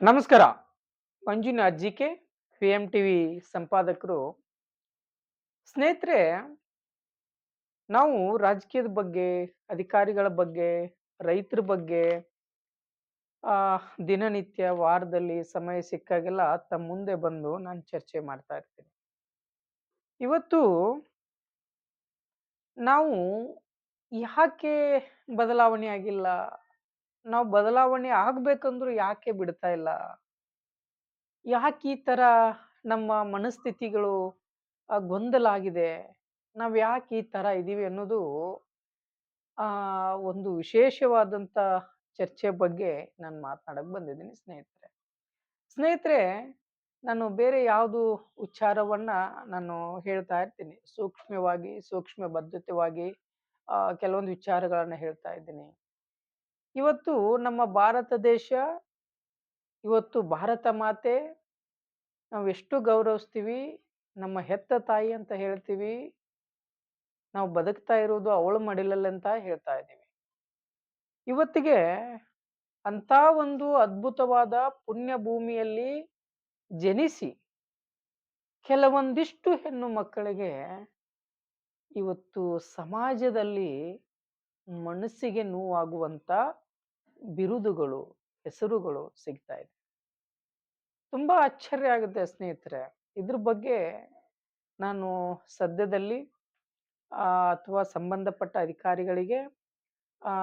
ನಮಸ್ಕಾರ. ಮಂಜುನ ಅಜ್ಜಿಕೆ ಪಿ ಎಂ ಟಿ ವಿ ಸಂಪಾದಕರು. ಸ್ನೇಹಿತರೆ, ನಾವು ರಾಜಕೀಯದ ಬಗ್ಗೆ, ಅಧಿಕಾರಿಗಳ ಬಗ್ಗೆ, ರೈತರ ಬಗ್ಗೆ ದಿನನಿತ್ಯ, ವಾರದಲ್ಲಿ ಸಮಯ ಸಿಕ್ಕಾಗೆಲ್ಲ ತಮ್ಮ ಮುಂದೆ ಬಂದು ನಾನು ಚರ್ಚೆ ಮಾಡ್ತಾ ಇರ್ತೀನಿ. ಇವತ್ತು ನಾವು ಯಾಕೆ ಬದಲಾವಣೆ ಆಗಿಲ್ಲ? ನಾವು ಬದಲಾವಣೆ ಆಗ್ಬೇಕಂದ್ರೂ ಯಾಕೆ ಬಿಡ್ತಾ ಇಲ್ಲ? ಯಾಕೆ ಈ ತರ ನಮ್ಮ ಮನಸ್ಥಿತಿಗಳು ಗೊಂದಲ ಆಗಿದೆ? ನಾವ್ ಯಾಕೆ ಈ ತರ ಇದೀವಿ ಅನ್ನೋದು ಆ ಒಂದು ವಿಶೇಷವಾದಂತ ಚರ್ಚೆ ಬಗ್ಗೆ ನಾನು ಮಾತನಾಡಕ್ ಬಂದಿದ್ದೀನಿ ಸ್ನೇಹಿತರೆ. ಸ್ನೇಹಿತರೆ ನಾನು ಬೇರೆ ಯಾವುದು ಉಚ್ಚಾರವನ್ನ ನಾನು ಹೇಳ್ತಾ ಇರ್ತೀನಿ. ಸೂಕ್ಷ್ಮವಾಗಿ ಸೂಕ್ಷ್ಮ ಬದ್ಧತೆವಾಗಿ ಆ, ಕೆಲವೊಂದು ವಿಚಾರಗಳನ್ನ ಹೇಳ್ತಾ ಇದ್ದೀನಿ. ಇವತ್ತು ನಮ್ಮ ಭಾರತ ದೇಶ, ಇವತ್ತು ಭಾರತ ಮಾತೆ, ನಾವು ಎಷ್ಟು ಗೌರವಿಸ್ತೀವಿ, ನಮ್ಮ ಹೆತ್ತ ತಾಯಿ ಅಂತ ಹೇಳ್ತೀವಿ, ನಾವು ಬದುಕ್ತಾ ಇರೋದು ಅವಳು ಮಡಿಲಲ್ಲಿ ಅಂತ ಹೇಳ್ತಾ ಇದ್ದೀವಿ. ಇವತ್ತಿಗೆ ಅಂತ ಒಂದು ಅದ್ಭುತವಾದ ಪುಣ್ಯ ಭೂಮಿಯಲ್ಲಿ ಜನಿಸಿ ಕೆಲವೊಂದಿಷ್ಟು ಹೆಣ್ಣು ಮಕ್ಕಳಿಗೆ ಇವತ್ತು ಸಮಾಜದಲ್ಲಿ ಮನಸ್ಸಿಗೆ ನೋವಾಗುವಂಥ ಬಿರುದುಗಳು ಹೆಸರುಗಳು ಸಿಗ್ತಾ ಇದೆ. ತುಂಬಾ ಆಶ್ಚರ್ಯ ಆಗುತ್ತೆ ಸ್ನೇಹಿತರೆ. ಇದ್ರ ಬಗ್ಗೆ ನಾನು ಸದ್ಯದಲ್ಲಿ ಅಥವಾ ಸಂಬಂಧಪಟ್ಟ ಅಧಿಕಾರಿಗಳಿಗೆ, ಆ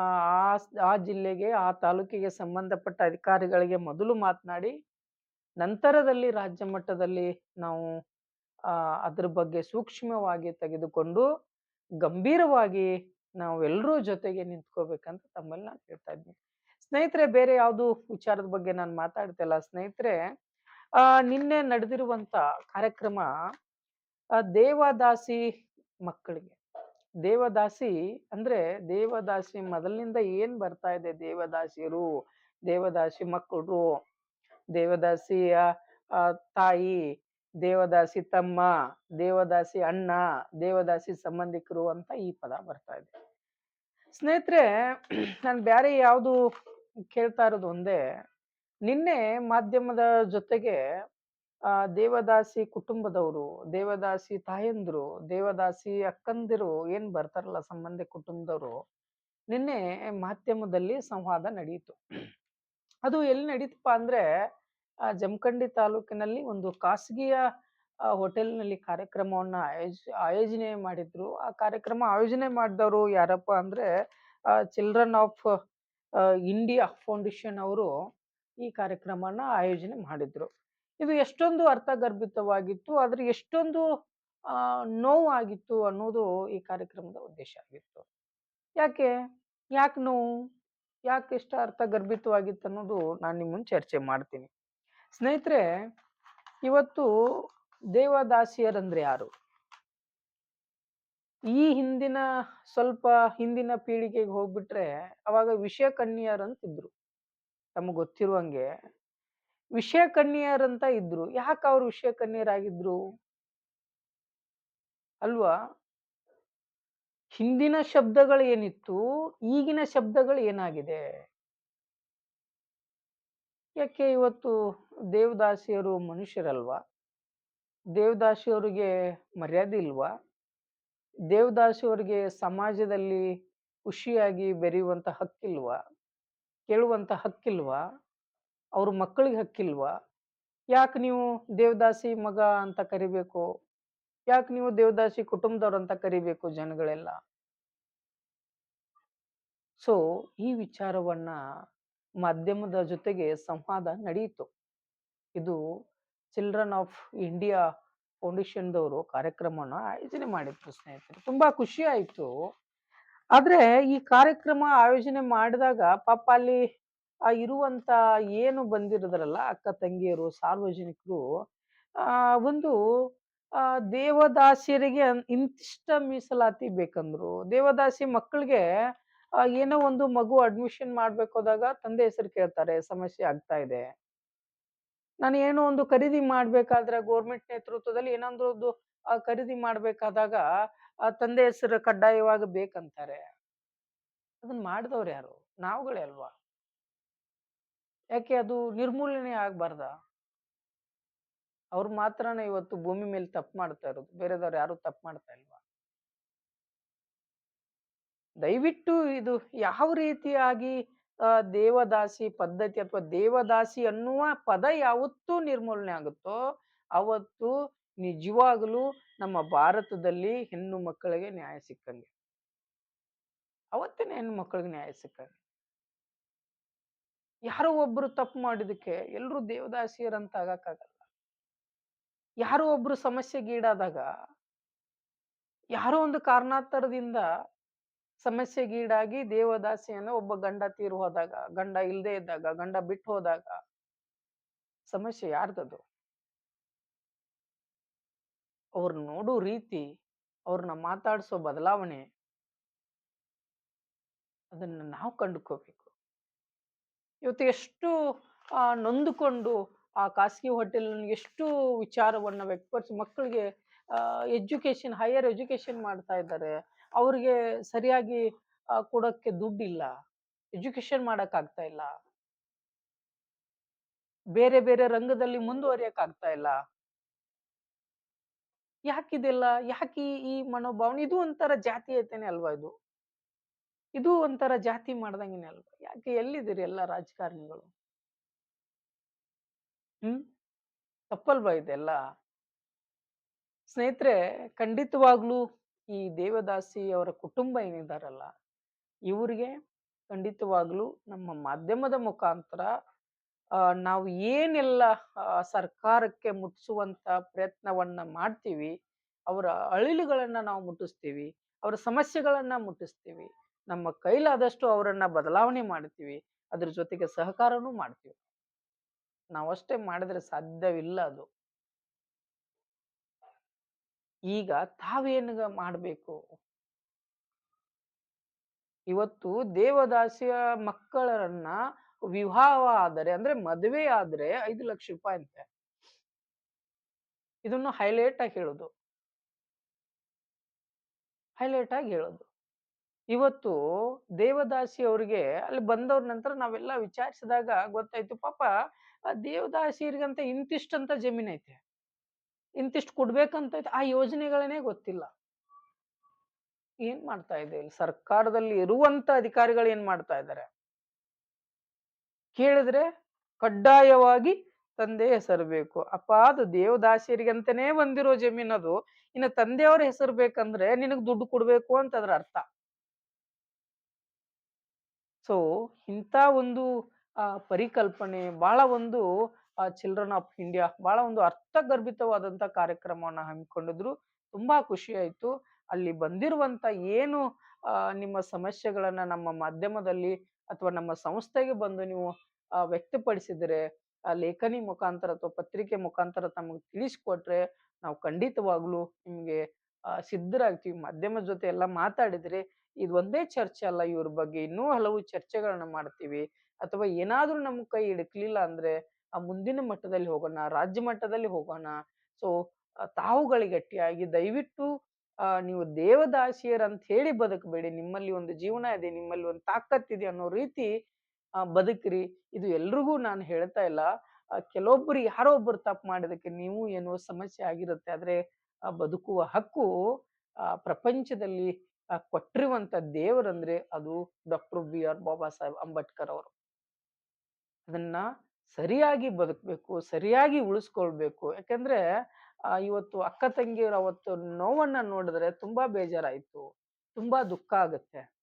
ಆ ಜಿಲ್ಲೆಗೆ, ಆ ತಾಲೂಕಿಗೆ ಸಂಬಂಧಪಟ್ಟ ಅಧಿಕಾರಿಗಳಿಗೆ ಮೊದಲು ಮಾತನಾಡಿ, ನಂತರದಲ್ಲಿ ರಾಜ್ಯ ಮಟ್ಟದಲ್ಲಿ ನಾವು ಅದ್ರ ಬಗ್ಗೆ ಸೂಕ್ಷ್ಮವಾಗಿ ತೆಗೆದುಕೊಂಡು, ಗಂಭೀರವಾಗಿ ನಾವು ಎಲ್ಲರೂ ಜೊತೆಗೆ ನಿಂತ್ಕೋಬೇಕಂತ ತಮ್ಮಲ್ಲಿ ನಾನು ಹೇಳ್ತಾ ಇದ್ದೀನಿ ಸ್ನೇಹಿತರೆ, ಬೇರೆ ಯಾವುದು ವಿಚಾರದ ಬಗ್ಗೆ ನಾನು ಮಾತಾಡ್ತಿಲ್ಲ ಸ್ನೇಹಿತರೆ, ಆ, ನಿನ್ನೆ ನಡೆದಿರುವಂತ ಕಾರ್ಯಕ್ರಮ ದೇವದಾಸಿ ಮಕ್ಕಳಿಗೆ. ದೇವದಾಸಿ ಅಂದ್ರೆ ದೇವದಾಸಿ ಮೊದಲಿನಿಂದ ಏನ್ ಬರ್ತಾ ಇದೆ ದೇವದಾಸಿಯರು, ದೇವದಾಸಿ ಮಕ್ಕಳು ದೇವದಾಸಿಯ ತಾಯಿ ದೇವದಾಸಿ ತಮ್ಮ, ದೇವದಾಸಿ ಅಣ್ಣ, ದೇವದಾಸಿ ಸಂಬಂಧಿಕರು ಅಂತ ಈ ಪದ ಬರ್ತಾ ಇದೆ. ಸ್ನೇಹಿತರೆ, ನಾನು ಬೇರೆ ಯಾವುದು ಕೇಳ್ತಾ ಇರೋದು ಒಂದೇ, ನಿನ್ನೆ ಮಾಧ್ಯಮದ ಜೊತೆಗೆ ದೇವದಾಸಿ ಕುಟುಂಬದವರು, ದೇವದಾಸಿ ತಾಯಂದ್ರು, ದೇವದಾಸಿ ಅಕ್ಕಂದಿರು ಏನ್ ಬರ್ತಾರಲ್ಲ ಸಂಬಂಧಿ ಕುಟುಂಬದವರು, ನಿನ್ನೆ ಮಾಧ್ಯಮದಲ್ಲಿ ಸಂವಾದ ನಡೆಯಿತು ಅದು ಎಲ್ಲಿ ನಡೀತಪ್ಪ ಅಂದ್ರೆ ಆ ಜಮಖಂಡಿ ತಾಲೂಕಿನಲ್ಲಿ ಒಂದು ಖಾಸಗಿಯ ಹೋಟೆಲ್ನಲ್ಲಿ ಕಾರ್ಯಕ್ರಮವನ್ನ ಆಯೋಜ, ಆಯೋಜನೆ ಮಾಡಿದ್ರು. ಆ ಕಾರ್ಯಕ್ರಮ ಆಯೋಜನೆ ಮಾಡಿದವರು ಯಾರಪ್ಪ ಅಂದ್ರೆ ಚಿಲ್ಡ್ರನ್ ಆಫ್ ಇಂಡಿಯಾ ಫೌಂಡೇಶನ್ ಅವರು ಈ ಕಾರ್ಯಕ್ರಮನ ಆಯೋಜನೆ ಮಾಡಿದ್ರು. ಇದು ಎಷ್ಟೊಂದು ಅರ್ಥಗರ್ಭಿತವಾಗಿತ್ತು, ಆದ್ರೆ ಎಷ್ಟೊಂದು, ಆ, ನೋವಾಗಿತ್ತು ಅನ್ನೋದು ಈ ಕಾರ್ಯಕ್ರಮದ ಉದ್ದೇಶ ಆಗಿತ್ತು. ಯಾಕೆ? ಯಾಕೆ ನೋವು? ಯಾಕೆ ಇಷ್ಟ ಅರ್ಥಗರ್ಭಿತವಾಗಿತ್ತು ಅನ್ನೋದು ನಾನು ನಿಮ್ಮ ಚರ್ಚೆ ಮಾಡ್ತೀನಿ. ಸ್ನೇಹಿತರೆ, ಇವತ್ತು ದೇವದಾಸಿಯರಂದ್ರೆ ಯಾರು? ಈ ಹಿಂದಿನ ಸ್ವಲ್ಪ ಹಿಂದಿನ ಪೀಳಿಗೆಗೆ ಹೋಗ್ಬಿಟ್ರೆ ಅವಾಗ ವಿಷಯ ಕಣ್ಣಿಯರಂತಿದ್ರು ತಮಗೆ ಗೊತ್ತಿರುವಂಗೆ ವಿಷಯ ಕಣ್ಣಿಯರಂತ ಇದ್ರು. ಯಾಕೆ ಅವ್ರು ವಿಷಯ ಆಗಿದ್ರು ಅಲ್ವಾ? ಹಿಂದಿನ ಶಬ್ದಗಳು ಏನಿತ್ತು ಈಗಿನ ಶಬ್ದಗಳು ಏನಾಗಿದೆ ಯಾಕೆ ಇವತ್ತು ದೇವದಾಸಿಯರು ಮನುಷ್ಯರಲ್ವಾ? ದೇವದಾಸಿಯವರಿಗೆ ಮರ್ಯಾದೆ ಇಲ್ವಾ? ದೇವದಾಸಿಯವರಿಗೆ ಸಮಾಜದಲ್ಲಿ ಖುಷಿಯಾಗಿ ಬೆರೆಯುವಂಥ ಹಕ್ಕಿಲ್ವಾ? ಕೇಳುವಂಥ ಹಕ್ಕಿಲ್ವಾ? ಅವ್ರ ಮಕ್ಕಳಿಗೆ ಹಕ್ಕಿಲ್ವಾ? ಯಾಕೆ ನೀವು ದೇವದಾಸಿ ಮಗ ಅಂತ ಕರಿಬೇಕು? ಯಾಕೆ ನೀವು ದೇವದಾಸಿ ಕುಟುಂಬದವ್ರು ಅಂತ ಕರಿಬೇಕು ಜನಗಳೆಲ್ಲ? ಸೊ ಈ ವಿಚಾರವನ್ನ ಮಾಧ್ಯಮದ ಜೊತೆಗೆ ಸಂವಾದ ನಡೆಯಿತು ಇದು ಚಿಲ್ಡ್ರನ್ ಆಫ್ ಇಂಡಿಯಾ ಫೌಂಡೇಶನ್ದವರು ಕಾರ್ಯಕ್ರಮನ ಆಯೋಜನೆ ಮಾಡಿದ್ರು ಸ್ನೇಹಿತರೆ. ತುಂಬಾ ಖುಷಿ ಆಯ್ತು. ಆದ್ರೆ ಈ ಕಾರ್ಯಕ್ರಮ ಆಯೋಜನೆ ಮಾಡಿದಾಗ ಪಾಪ ಅಲ್ಲಿ ಆ ಇರುವಂತ ಏನು ಬಂದಿರೋದ್ರಲ್ಲ ಅಕ್ಕ ತಂಗಿಯರು, ಸಾರ್ವಜನಿಕರು, ಆ, ಒಂದು, ಆ, ದೇವದಾಸಿಯರಿಗೆ ಇಂತಿಷ್ಟ ಮೀಸಲಾತಿ ಬೇಕಂದ್ರು. ದೇವದಾಸಿ ಮಕ್ಕಳಿಗೆ ಏನೋ ಒಂದು ಮಗು ಅಡ್ಮಿಷನ್ ಮಾಡ್ಬೇಕು ತಂದೆ ಹೆಸರು ಕೇಳ್ತಾರೆ ಸಮಸ್ಯೆ ಆಗ್ತಾ ಇದೆ. ನಾನು ಏನೋ ಒಂದು ಖರೀದಿ ಮಾಡ್ಬೇಕಾದ್ರೆ ಗೌರ್ಮೆಂಟ್ ನೇತೃತ್ವದಲ್ಲಿ ಏನೊಂದು ಒಂದು, ಖರೀದಿ ಮಾಡ್ಬೇಕಾದಾಗ ಆ ತಂದೆ ಹೆಸರು ಕಡ್ಡಾಯವಾಗಿ ಬೇಕಂತಾರೆ. ಅದನ್ನ ಮಾಡಿದವ್ರು ಯಾರು? ನಾವುಗಳೇ ಅಲ್ವಾ? ಯಾಕೆ ಅದು ನಿರ್ಮೂಲನೆ ಆಗ್ಬಾರ್ದ? ಅವ್ರು ಮಾತ್ರನೇ ಇವತ್ತು ಭೂಮಿ ಮೇಲೆ ತಪ್ಪು ಮಾಡ್ತಾ ಇರೋದು. ಬೇರೆದವ್ರು ಯಾರು ತಪ್ಪು ಮಾಡ್ತಾ ಇಲ್ವಾ? ದಯವಿಟ್ಟು ಇದು ಯಾವ ರೀತಿಯಾಗಿ ದೇವದಾಸಿ ಪದ್ಧತಿ ಅಥವಾ ದೇವದಾಸಿ ಅನ್ನುವ ಪದ ಯಾವತ್ತೂ ನಿರ್ಮೂಲನೆ ಆಗುತ್ತೋ, ಅವತ್ತು ನಿಜವಾಗಲೂ ನಮ್ಮ ಭಾರತದಲ್ಲಿ ಹೆಣ್ಣು ಮಕ್ಕಳಿಗೆ ನ್ಯಾಯ ಸಿಕ್ಕಂಗೆ. ಅವತ್ತಿನ ಹೆಣ್ಣು ಮಕ್ಕಳಿಗೆ ನ್ಯಾಯ ಸಿಕ್ಕಂಗೆ. ಯಾರೋ ಒಬ್ರು ತಪ್ಪು ಮಾಡಿದಕ್ಕೆ ಎಲ್ರು ದೇವದಾಸಿಯರಂತ ಆಗಕ್ಕಾಗಲ್ಲ ಯಾರೋ ಒಬ್ರು ಸಮಸ್ಯೆಗೀಡಾದಾಗ, ಯಾರೋ ಒಂದು ಕಾರಣಾಂತರದಿಂದ ಸಮಸ್ಯೆಗೀಡಾಗಿ ದೇವದಾಸಿಯನ್ನು ಒಬ್ಬ ಗಂಡ ತೀರು ಹೋದಾಗ, ಗಂಡ ಇಲ್ಲದೆ ಇದ್ದಾಗ, ಗಂಡ ಬಿಟ್ಟು ಹೋದಾಗ ಸಮಸ್ಯೆ ಯಾರ್ದದು? ಅವ್ರು ನೋಡೋ ರೀತಿ ಅವ್ರನ್ನ ಮಾತಾಡಿಸೋ ಬದಲಾವಣೆ ಅದನ್ನ ನಾವು ಕಂಡುಕೋಬೇಕು. ಇವತ್ತು ಎಷ್ಟು ನೊಂದುಕೊಂಡು ಆ ಖಾಸಗಿ ಹೋಟೆಲ್ ಎಷ್ಟು ವಿಚಾರವನ್ನ ವ್ಯಕ್ತಪಡಿಸಿ ಮಕ್ಕಳಿಗೆ ಎಜುಕೇಶನ್ ಹೈಯರ್ ಎಜುಕೇಶನ್ ಮಾಡ್ತಾ ಇದ್ದಾರೆ. ಅವ್ರಿಗೆ ಸರಿಯಾಗಿ ಕೊಡೋಕ್ಕೆ ದುಡ್ಡಿಲ್ಲ. ಎಜುಕೇಶನ್ ಮಾಡಕ್ ಆಗ್ತಾ ಇಲ್ಲ. ಬೇರೆ ಬೇರೆ ರಂಗದಲ್ಲಿ ಮುಂದುವರಿಯಕ್ ಆಗ್ತಾ ಇಲ್ಲ. ಯಾಕಿದೆಲ್ಲ? ಯಾಕೆ ಈ- ಈ ಮನೋಭಾವನೆ? ಇದು ಒಂಥರ ಜಾತೀಯತೆನೆ ಅಲ್ವಾ ಇದು? ಇದು ಒಂಥರ ಜಾತಿ ಮಾಡ್ದಂಗೆನೆ ಅಲ್ವಾ? ಯಾಕೆ ಎಲ್ಲಿದ್ದೀರಿ ಎಲ್ಲ ರಾಜಕಾರಣಿಗಳು? ಹ್ಮ್? ತಪ್ಪಲ್ವಾ ಇದೆಲ್ಲ? ಸ್ನೇಹಿತರೆ, ಖಂಡಿತವಾಗ್ಲೂ ಈ ದೇವದಾಸಿ ಅವರ ಕುಟುಂಬ ಏನಿದಾರಲ್ಲ, ಇವರಿಗೆ ಖಂಡಿತವಾಗ್ಲೂ ನಮ್ಮ ಮಾಧ್ಯಮದ ಮುಖಾಂತರ ನಾವು ಏನೆಲ್ಲ ಸರ್ಕಾರಕ್ಕೆ ಮುಟ್ಟಿಸುವಂತ ಪ್ರಯತ್ನವನ್ನ ಮಾಡ್ತೀವಿ, ಅವರ ಅಳಿಲುಗಳನ್ನ ನಾವು ಮುಟ್ಟಿಸ್ತೀವಿ, ಅವರ ಸಮಸ್ಯೆಗಳನ್ನ ಮುಟ್ಟಿಸ್ತೀವಿ, ನಮ್ಮ ಕೈಲಾದಷ್ಟು ಅವರನ್ನ ಬದಲಾವಣೆ ಮಾಡ್ತೀವಿ, ಅದ್ರ ಜೊತೆಗೆ ಸಹಕಾರನೂ ಮಾಡ್ತೀವಿ. ನಾವಷ್ಟೇ ಮಾಡಿದ್ರೆ ಸಾಧ್ಯವಿಲ್ಲ ಅದು. ಈಗ ತಾವೇನು ಮಾಡಬೇಕು? ಇವತ್ತು ದೇವದಾಸಿಯ ಮಕ್ಕಳನ್ನ ವಿವಾಹ ಆದರೆ, ಅಂದ್ರೆ ಮದುವೆ ಆದ್ರೆ ಐದು ಲಕ್ಷ ರೂಪಾಯಿ ಅಂತೆ ಇದನ್ನು ಹೈಲೈಟ್ ಆಗಿ ಹೇಳೋದು. ಹೈಲೈಟ್ ಆಗಿ ಹೇಳೋದು. ಇವತ್ತು ದೇವದಾಸಿ ಅವ್ರಿಗೆ ಅಲ್ಲಿ ಬಂದವ್ರ ನಂತರ ನಾವೆಲ್ಲ ವಿಚಾರಿಸಿದಾಗ ಗೊತ್ತಾಯ್ತು, ಪಾಪ ದೇವದಾಸಿಯರಿಗಂತ ಇಂತಿಷ್ಟಂತ ಜಮೀನ್ ಐತೆ ಇಂತಿಷ್ಟು ಕೊಡ್ಬೇಕಂತ ಆ ಯೋಜನೆಗಳನ್ನೇ ಗೊತ್ತಿಲ್ಲ. ಏನ್ ಮಾಡ್ತಾ ಇದೆ? ಇಲ್ಲಿ ಸರ್ಕಾರದಲ್ಲಿ ಇರುವಂತ ಅಧಿಕಾರಿಗಳು ಏನ್ ಮಾಡ್ತಾ ಇದ್ದಾರೆ? ಕೇಳಿದ್ರೆ ಕಡ್ಡಾಯವಾಗಿ ತಂದೆ ಹೆಸರು ಬೇಕು ಅಪ್ಪ ಅದು ಜಮೀನ್ ಬಂದಿರೋ ಜಮೀನದು ಇನ್ನು ತಂದೆಯವ್ರ ಹೆಸರು ಬೇಕಂದ್ರೆ ನಿನಗ್ ದುಡ್ಡು ಕೊಡ್ಬೇಕು ಅಂತ ಅದ್ರ ಅರ್ಥ. ಸೊ ಇಂಥ ಒಂದು ಆ, ಪರಿಕಲ್ಪನೆ ಬಹಳ ಒಂದು ಚಿಲ್ಡ್ರನ್ ಆಫ್ ಇಂಡಿಯಾ ಬಹಳ ಒಂದು ಅರ್ಥಗರ್ಭಿತವಾದಂತ ಕಾರ್ಯಕ್ರಮವನ್ನ ಹಮ್ಮಿಕೊಂಡಿದ್ರು. ತುಂಬಾ ಖುಷಿ ಆಯ್ತು. ಅಲ್ಲಿ ಬಂದಿರುವಂತ ಏನು ನಿಮ್ಮ ಸಮಸ್ಯೆಗಳನ್ನ ನಮ್ಮ ಮಾಧ್ಯಮದಲ್ಲಿ ಅಥವಾ ನಮ್ಮ ಸಂಸ್ಥೆಗೆ ಬಂದು ನೀವು ವ್ಯಕ್ತಪಡಿಸಿದರೆ ಲೇಖನಿ ಮುಖಾಂತರ ಅಥವಾ ಪತ್ರಿಕೆ ಮುಖಾಂತರ ತಮಗೆ ತಿಳಿಸ್ಕೊಟ್ರೆ ನಾವು ಖಂಡಿತವಾಗ್ಲೂ ನಿಮ್ಗೆ ಸಿದ್ಧರಾಗ್ತೀವಿ. ಮಾಧ್ಯಮದ ಜೊತೆ ಎಲ್ಲ ಮಾತಾಡಿದ್ರೆ ಇದು ಒಂದೇ ಚರ್ಚೆ ಅಲ್ಲ, ಇವ್ರ ಬಗ್ಗೆ ಇನ್ನೂ ಹಲವು ಚರ್ಚೆಗಳನ್ನ ಮಾಡ್ತೀವಿ. ಅಥವಾ ಏನಾದ್ರೂ ನಮ್ ಕೈ ಹಿಡಕ್ಲಿಲ್ಲ ಅಂದ್ರೆ ಆ ಮುಂದಿನ ಮಟ್ಟದಲ್ಲಿ ಹೋಗೋಣ, ರಾಜ್ಯ ಮಟ್ಟದಲ್ಲಿ ಹೋಗೋಣ. ಸೊ ತಾವುಗಳಿಗೆ ಗಟ್ಟಿಯಾಗಿ ದಯವಿಟ್ಟು ನೀವು ದೇವದಾಸಿಯರಂತ ಹೇಳಿ ಬದುಕಬೇಡಿ. ನಿಮ್ಮಲ್ಲಿ ಒಂದು ಜೀವನ ಇದೆ, ನಿಮ್ಮಲ್ಲಿ ಒಂದು ತಾಕತ್ತಿದೆ ಅನ್ನೋ ರೀತಿ ಬದುಕ್ರಿ. ಇದು ಎಲ್ರಿಗೂ ನಾನು ಹೇಳ್ತಾ ಇಲ್ಲ. ಕೆಲವೊಬ್ರು ಯಾರೋ ಒಬ್ರು ತಪ್ಪು ಮಾಡಿದಕ್ಕೆ ನೀವು ಏನೋ ಸಮಸ್ಯೆ ಆಗಿರುತ್ತೆ, ಆದ್ರೆ ಬದುಕುವ ಹಕ್ಕು ಪ್ರಪಂಚದಲ್ಲಿ ಕೊಟ್ಟಿರುವಂತ ದೇವರಂದ್ರೆ ಅದು doctor B R Baba Saheb Ambedkar ಅವರು. ಅದನ್ನ ಸರಿಯಾಗಿ ಬದುಕಬೇಕು, ಸರಿಯಾಗಿ ಉಳಿಸ್ಕೊಳ್ಬೇಕು. ಯಾಕಂದ್ರೆ ಇವತ್ತು ಅಕ್ಕ ತಂಗಿಯರು ಅವತ್ತು ನೋವನ್ನ ನೋಡಿದ್ರೆ ತುಂಬಾ ಬೇಜಾರಾಯ್ತು, ತುಂಬಾ ದುಃಖ ಆಗುತ್ತೆ.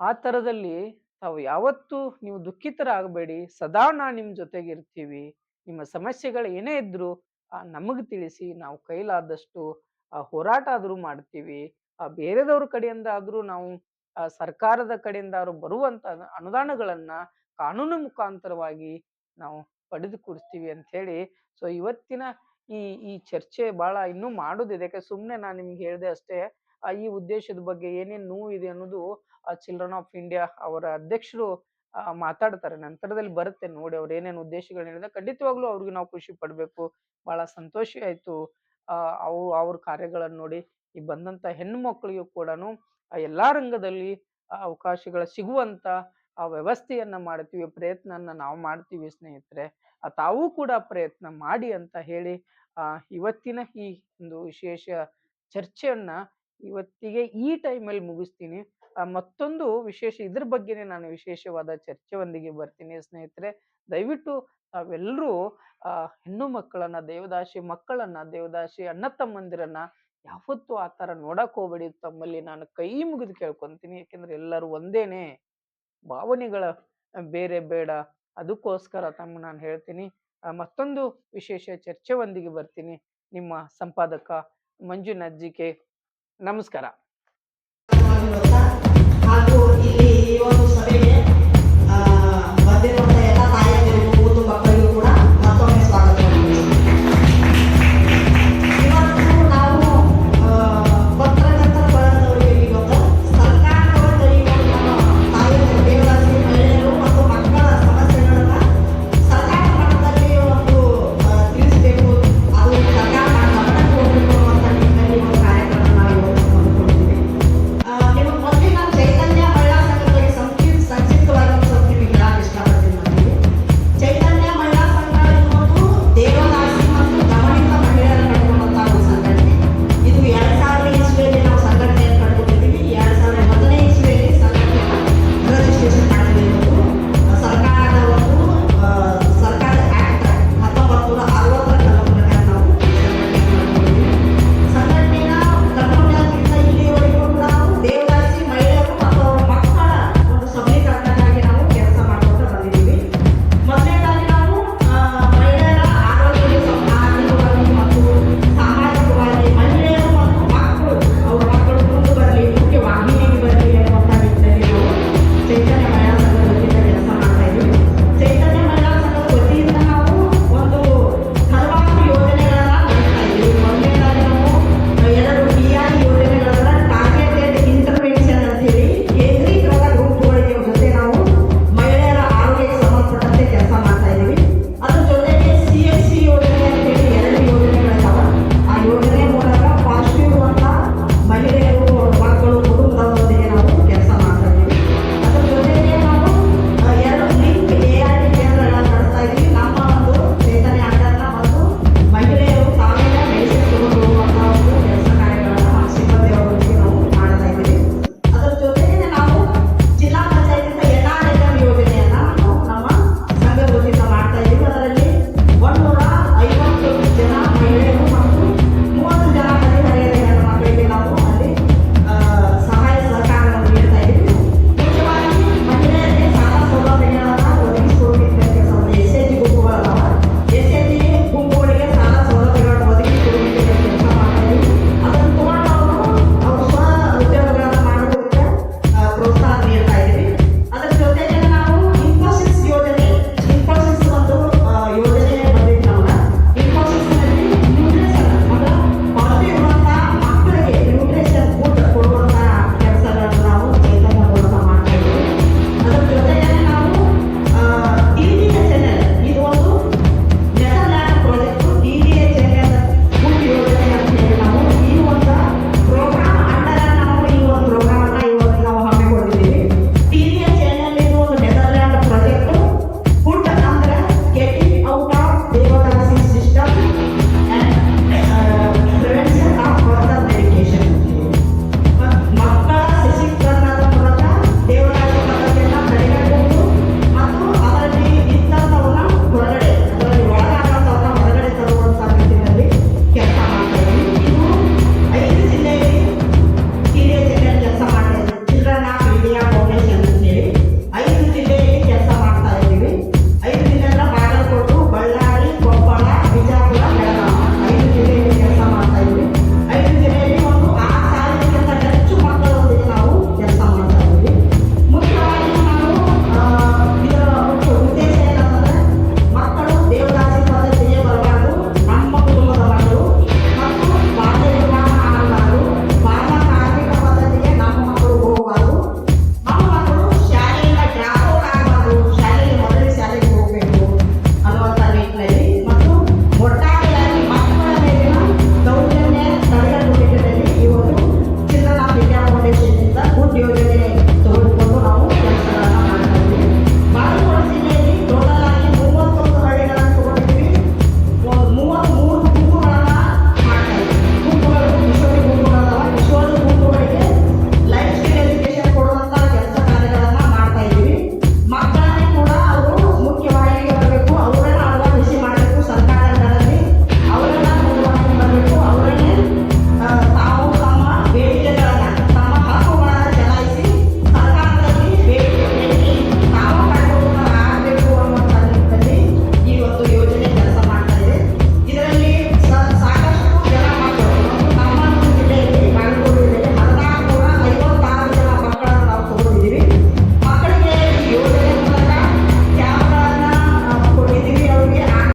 ಆ ತರದಲ್ಲಿ ತಾವು ಯಾವತ್ತೂ ನೀವು ದುಃಖಿತರಾಗಬೇಡಿ. ಸದಾ ನಾ ನಿಮ್ ಜೊತೆಗೆ ಇರ್ತೀವಿ ನಿಮ್ಮ ಸಮಸ್ಯೆಗಳು ಏನೇ ಇದ್ರು ನಮಗ್ ತಿಳಿಸಿ. ನಾವು ಕೈಲಾದಷ್ಟು ಹೋರಾಟ ಆದ್ರೂ ಮಾಡ್ತೀವಿ. ಆ, ಬೇರೆದವ್ರ ಕಡೆಯಿಂದ ಆದ್ರೂ ನಾವು ಸರ್ಕಾರದ ಕಡೆಯಿಂದ ಆದ್ರೂ ಬರುವಂತ ಅನು- ಅನುದಾನಗಳನ್ನ ಕಾನೂನು ಮುಖಾಂತರವಾಗಿ ನಾವು ಪಡೆದು ಕೊಡ್ತೀವಿ ಅಂತ ಹೇಳಿ ಸೊ, ಇವತ್ತಿನ ಈ ಈ ಚರ್ಚೆ ಬಹಳ ಇನ್ನೂ ಮಾಡೋದಿದೆ. ಯಾಕೆ ಸುಮ್ಮನೆ ನಾನು ನಿಮ್ಗೆ ಹೇಳಿದೆ ಅಷ್ಟೇ ಈ ಉದ್ದೇಶದ ಬಗ್ಗೆ ಏನೇನು ನೋವು ಇದೆ ಅನ್ನೋದು ಚಿಲ್ಡ್ರನ್ ಆಫ್ ಇಂಡಿಯಾ ಅವರ ಅಧ್ಯಕ್ಷರು ಮಾತಾಡ್ತಾರೆ. ನಂತರದಲ್ಲಿ ಬರುತ್ತೆ ನೋಡಿ ಅವ್ರು ಏನೇನು ಉದ್ದೇಶಗಳನ್ನ ಹೇಳಿದ್ರೆ. ಖಂಡಿತವಾಗ್ಲೂ ಅವ್ರಿಗೆ ನಾವು ಖುಷಿ ಪಡಬೇಕು. ಬಹಳ ಸಂತೋಷ ಆಯ್ತು. ಅವು, ಅವ್ರ ಕಾರ್ಯಗಳನ್ನು ನೋಡಿ ಈ ಬಂದಂತ ಹೆಣ್ಣು ಮಕ್ಕಳಿಗೂ ಕೂಡ ಎಲ್ಲಾ ರಂಗದಲ್ಲಿ ಅವಕಾಶಗಳ ಸಿಗುವಂತ ಆ ವ್ಯವಸ್ಥೆಯನ್ನ ಮಾಡ್ತೀವಿ ಪ್ರಯತ್ನನ ನಾವು ಮಾಡ್ತೀವಿ ಸ್ನೇಹಿತರೆ ತಾವು ಕೂಡ ಪ್ರಯತ್ನ ಮಾಡಿ ಅಂತ ಹೇಳಿ, ಆ ಇವತ್ತಿನ ಈ ಒಂದು ವಿಶೇಷ ಚರ್ಚೆಯನ್ನ ಇವತ್ತಿಗೆ ಈ ಟೈಮಲ್ಲಿ ಮುಗಿಸ್ತೀನಿ. ಮತ್ತೊಂದು ವಿಶೇಷ ಇದ್ರ ಬಗ್ಗೆನೇ ನಾನು ವಿಶೇಷವಾದ ಚರ್ಚೆಯೊಂದಿಗೆ ಬರ್ತೀನಿ ಸ್ನೇಹಿತರೆ. ದಯವಿಟ್ಟು ತಾವೆಲ್ಲರೂ ಹೆಣ್ಣು ಮಕ್ಕಳನ್ನ, ದೇವದಾಸಿ ಮಕ್ಕಳನ್ನ, ದೇವದಾಸಿ ಅಣ್ಣ ತಮ್ಮಂದಿರನ್ನ ಯಾವತ್ತೂ ಆ ಥರ ನೋಡಕ್ ಹೋಗ್ಬೇಡಿ. ತಮ್ಮಲ್ಲಿ ನಾನು ಕೈ ಮುಗಿದು ಕೇಳ್ಕೊಂತೀನಿ. ಯಾಕೆಂದ್ರೆ ಎಲ್ಲರೂ ಒಂದೇನೆ. ಭಾವನೆಗಳ ಬೇರೆ ಬೇಡ. ಅದಕ್ಕೋಸ್ಕರ ತಮ್ಮ ನಾನು ಹೇಳ್ತೀನಿ ಮತ್ತೊಂದು ವಿಶೇಷ ಚರ್ಚೆಯೊಂದಿಗೆ ಬರ್ತೀನಿ. ನಿಮ್ಮ ಸಂಪಾದಕ ಮಂಜುನಜ್ಜಿಕೆ ನಮಸ್ಕಾರ.